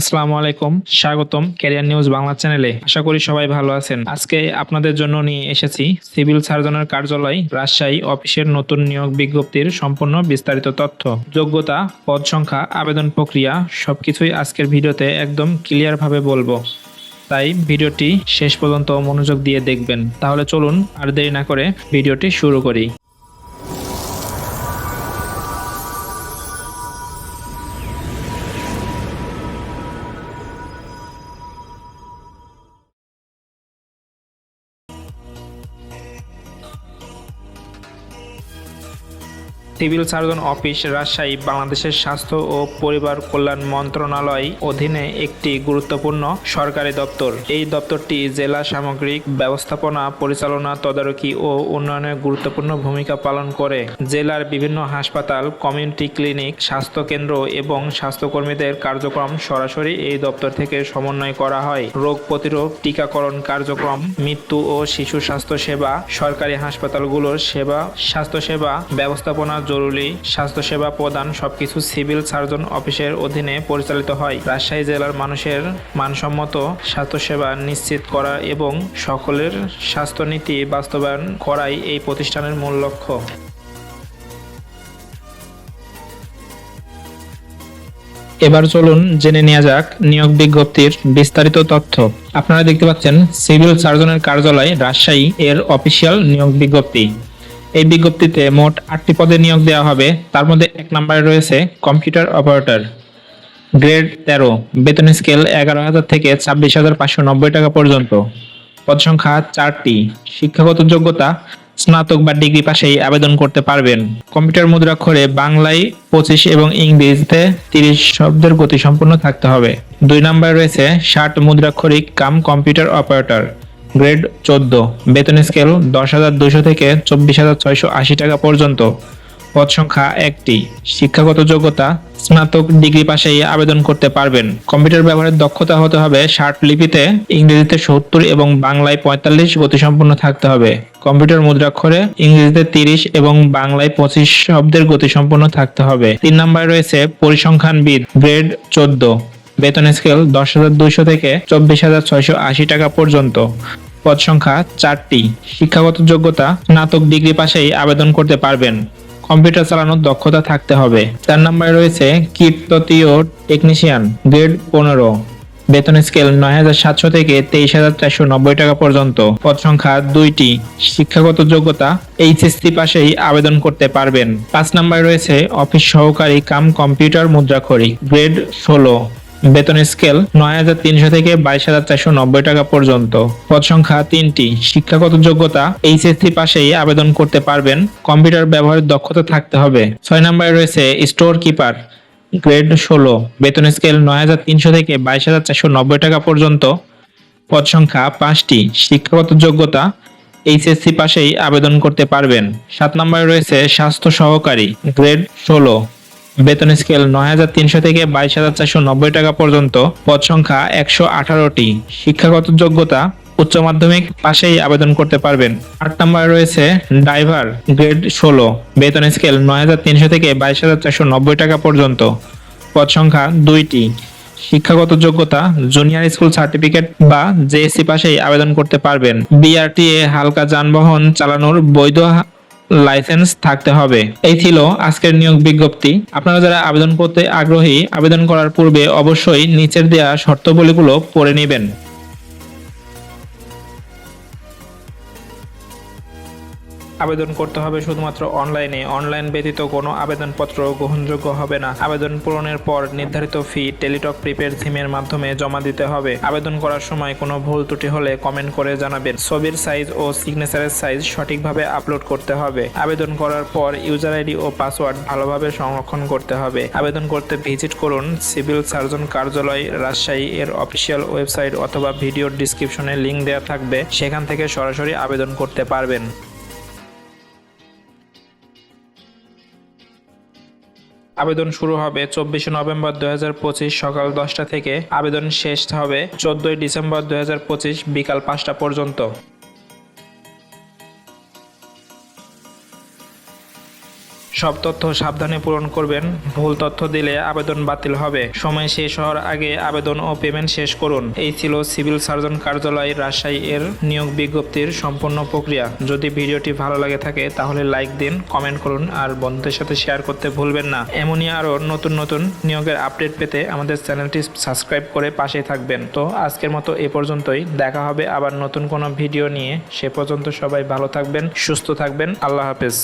আসসালামু আলাইকুম, স্বাগতম ক্যারিয়ার নিউজ বাংলা চ্যানেলে। আশা করি সবাই ভালো আছেন। আজকে আপনাদের জন্য নিয়ে এসেছি সিভিল সার্জনের কার্যালয়, রাজশাহী অফিসের নতুন নিয়োগ বিজ্ঞপ্তির সম্পূর্ণ বিস্তারিত তথ্য। যোগ্যতা, পদ সংখ্যা, আবেদন প্রক্রিয়া, সবকিছুই আজকের ভিডিওতে একদম ক্লিয়ার ভাবে বলব। তাই ভিডিওটি শেষ পর্যন্ত মনোযোগ দিয়ে দেখবেন। তাহলে চলুন আর দেরি না করে ভিডিওটি শুরু করি। সিভিল সার্জন অফিস রাজশাহী, বাংলাদেশের স্বাস্থ্য ও পরিবার কল্যাণ মন্ত্রণালয় অধীনে একটি গুরুত্বপূর্ণ সরকারি দপ্তর। এই দপ্তরটি জেলা সামগ্রিক ব্যবস্থাপনা, পরিচালনা, তদারকি ও উন্নয়নে গুরুত্বপূর্ণ ভূমিকা পালন করে। জেলার বিভিন্ন হাসপাতাল, কমিউনিটি ক্লিনিক স্বাস্থ্য কেন্দ্র এবং স্বাস্থ্যকর্মীদের কার্যক্রম সরাসরি এই দপ্তর থেকে সমন্বয় করা হয়। রোগ প্রতিরোধ, টিকাকরণ কার্যক্রম, মৃত্যু ও শিশু স্বাস্থ্য সেবা, সরকারি হাসপাতালগুলোর সেবা স্বাস্থ্যসেবা ব্যবস্থাপনা জরুরি স্বাস্থ্যসেবা প্রদান সবকিছু সিভিল সার্জন অফিসের অধীনে পরিচালিত হয়। রাজশাহী জেলার মানুষের মানসম্মত স্বাস্থ্যসেবা নিশ্চিত করা এবং সকলের স্বাস্থ্যনীতি বাস্তবায়ন করাই এই প্রতিষ্ঠানের মূল লক্ষ্য। এবার চলুন জেনে নেওয়া যাক নিয়োগ বিজ্ঞপ্তির বিস্তারিত তথ্য। আপনারা দেখতে পাচ্ছেন, সিভিল সার্জনের কার্যালয় রাজশাহী এর অফিসিয়াল নিয়োগ বিজ্ঞপ্তি। এই বিজ্ঞপ্তিতে মোট আটটি পদে নিয়োগ দেওয়া হবে। তার মধ্যে এক নম্বরে রয়েছে কম্পিউটার অপারেটর। গ্রেড তেরো, বেতন স্কেল এগারো হাজার থেকে ছাব্বিশ হাজার পাঁচশো নব্বই টাকা পর্যন্ত। পদ সংখ্যা চারটি, শিক্ষাগত যোগ্যতা, স্নাতক বা ডিগ্রি পাশেই আবেদন করতে পারবেন। কম্পিউটার মুদ্রাক্ষরে বাংলায় পঁচিশ এবং ইংরেজিতে তিরিশ শব্দের গতি সম্পূর্ণ থাকতে হবে। দুই নম্বরে রয়েছে ষাট মুদ্রাক্ষরিক কাম কম্পিউটার অপারেটর। গ্রেড চোদ্দ। বেতন স্কেল দশ হাজার দুশো থেকে চব্বিশ হাজার ছয়শো আশি টাকা পর্যন্ত। পদ সংখ্যা একটি। শিক্ষাগত যোগ্যতা, স্নাতক ডিগ্রি পাশেই আবেদন করতে পারবেন। কম্পিউটার ব্যবহারের দক্ষতা হতে হবে ষাট লিপিতে, ইংরেজিতে সত্তর এবং বাংলায় পঁয়তাল্লিশ গতিসম্পন্ন থাকতে হবে। কম্পিউটার মুদ্রাক্ষরে ইংরেজিতে তিরিশ এবং বাংলায় পঁচিশ শব্দের গতিসম্পন্ন থাকতে হবে। তিন নম্বরে রয়েছে পরিসংখ্যানবিদ, গ্রেড চোদ্দ। বেতন স্কেল দশ হাজার দুইশো থেকে চব্বিশ হাজার ছয়শো আশি টাকা পর্যন্ত। পদ সংখ্যা চারটি। শিক্ষাগত যোগ্যতা, স্নাতক ডিগ্রি পাশেই আবেদন করতে পারবেন। কম্পিউটার চালানোর দক্ষতা থাকতে হবে। চার নম্বরে রয়েছে কীর্ততীয় টেকনিশিয়ান, গ্রেড পনেরো। বেতন স্কেল নয় হাজার সাতশো থেকে তেইশ হাজার চারশো নব্বই টাকা পর্যন্ত। পদ সংখ্যা দুইটি। শিক্ষাগত যোগ্যতা, এইচএসসি পাশেই আবেদন করতে পারবেন। পাঁচ নম্বরে রয়েছে অফিস সহকারী কাম কম্পিউটার মুদ্রাক্ষরী গ্রেড ষোলো। বেতন স্কেল নয় হাজার তিনশো থেকে বাইশ হাজার চারশো নব্বই টাকা পর্যন্ত। পদ সংখ্যা তিনটি। শিক্ষাগত যোগ্যতা, এইচএসসি পাশেই আবেদন করতে পারবেন। কম্পিউটার ব্যবহারের দক্ষতা থাকতে হবে। ছয় নম্বরে রয়েছে স্টোর কিপার, গ্রেড ষোলো। বেতন স্কেল নয় হাজার তিনশো থেকে বাইশ হাজার চারশো নব্বই টাকা পর্যন্ত। পদ সংখ্যা পাঁচটি। শিক্ষাগত যোগ্যতা, এইচএসসি পাশেই আবেদন করতে পারবেন। সাত নম্বরে রয়েছে স্বাস্থ্য সহকারী, গ্রেড ষোলো। বেতন স্কেল নয় হাজার তিনশো থেকে বাইশ হাজার চারশো নব্বই টাকা পর্যন্ত। পদ সংখ্যা একশো আঠারোটি। শিক্ষাগত যোগ্যতা উচ্চ মাধ্যমিক পাশেই আবেদন করতে পারবেন। আট নম্বরে রয়েছে ড্রাইভার গ্রেড ষোলো। বেতন স্কেল নয় হাজার তিনশো থেকে বাইশ হাজার চারশো নব্বই টাকা পর্যন্ত। পদ সংখ্যা দুইটি। শিক্ষাগত যোগ্যতা জুনিয়র স্কুল সার্টিফিকেট বা জেএসসি পাশেই আবেদন করতে পারবেন। বিআরটিএ হালকা যানবাহন চালানোর বৈধ লাইসেন্স থাকতে হবে। এই ছিল আজকের নিয়োগ বিজ্ঞপ্তি। আপনারা যারা আবেদন করতে আগ্রহী, আবেদন করার পূর্বে অবশ্যই নিচের দেয়া শর্তাবলীগুলো পড়ে নেবেন। আবেদন করতে হবে শুধুমাত্র অনলাইনে। অনলাইন ব্যতীত কোনো আবেদনপত্র গ্রহণযোগ্য হবে না। আবেদন পূরণের পর নির্ধারিত ফি টেলিটক প্রিপেড সিমের মাধ্যমে জমা দিতে হবে। আবেদন করার সময় কোনো ভুল ত্রুটি হলে কমেন্ট করে জানাবেন। ছবির সাইজ ও সিগনেচারের সাইজ সঠিকভাবে আপলোড করতে হবে। আবেদন করার পর ইউজার আইডি ও পাসওয়ার্ড ভালোভাবে সংরক্ষণ করতে হবে। আবেদন করতে ভিজিট করুন সিভিল সার্জন কার্যালয়, রাজশাহী এর অফিসিয়াল ওয়েবসাইট অথবা ভিডিওর ডিসক্রিপশনে লিংক দেওয়া থাকবে। সেখান থেকে সরাসরি আবেদন করতে পারবেন। আবেদন শুরু হবে চব্বিশে নভেম্বর দু হাজার পঁচিশ সকাল দশটা থেকে। আবেদন শেষ হবে চোদ্দই ডিসেম্বর দু হাজার পঁচিশ বিকাল পাঁচটা পর্যন্ত। সব তথ্য সাবধানে পূরণ করবেন। ভুল তথ্য দিলে আবেদন বাতিল হবে। সময় শেষ হওয়ার আগে আবেদন ও পেমেন্ট শেষ করুন। এই ছিল সিভিল সার্জন কার্যালয় রাজশাহী এর নিয়োগ বিজ্ঞপ্তির সম্পূর্ণ প্রক্রিয়া। যদি ভিডিওটি ভালো লাগে থাকে, তাহলে লাইক দিন, কমেন্ট করুন আর বন্ধুদের সাথে শেয়ার করতে ভুলবেন না। এমনই আরও নতুন নতুন নিয়োগের আপডেট পেতে আমাদের চ্যানেলটি সাবস্ক্রাইব করে পাশে থাকবেন। তো আজকের মতো এ পর্যন্তই। দেখা হবে আবার নতুন কোনো ভিডিও নিয়ে। সে পর্যন্ত সবাই ভালো থাকবেন, সুস্থ থাকবেন। আল্লাহ হাফেজ।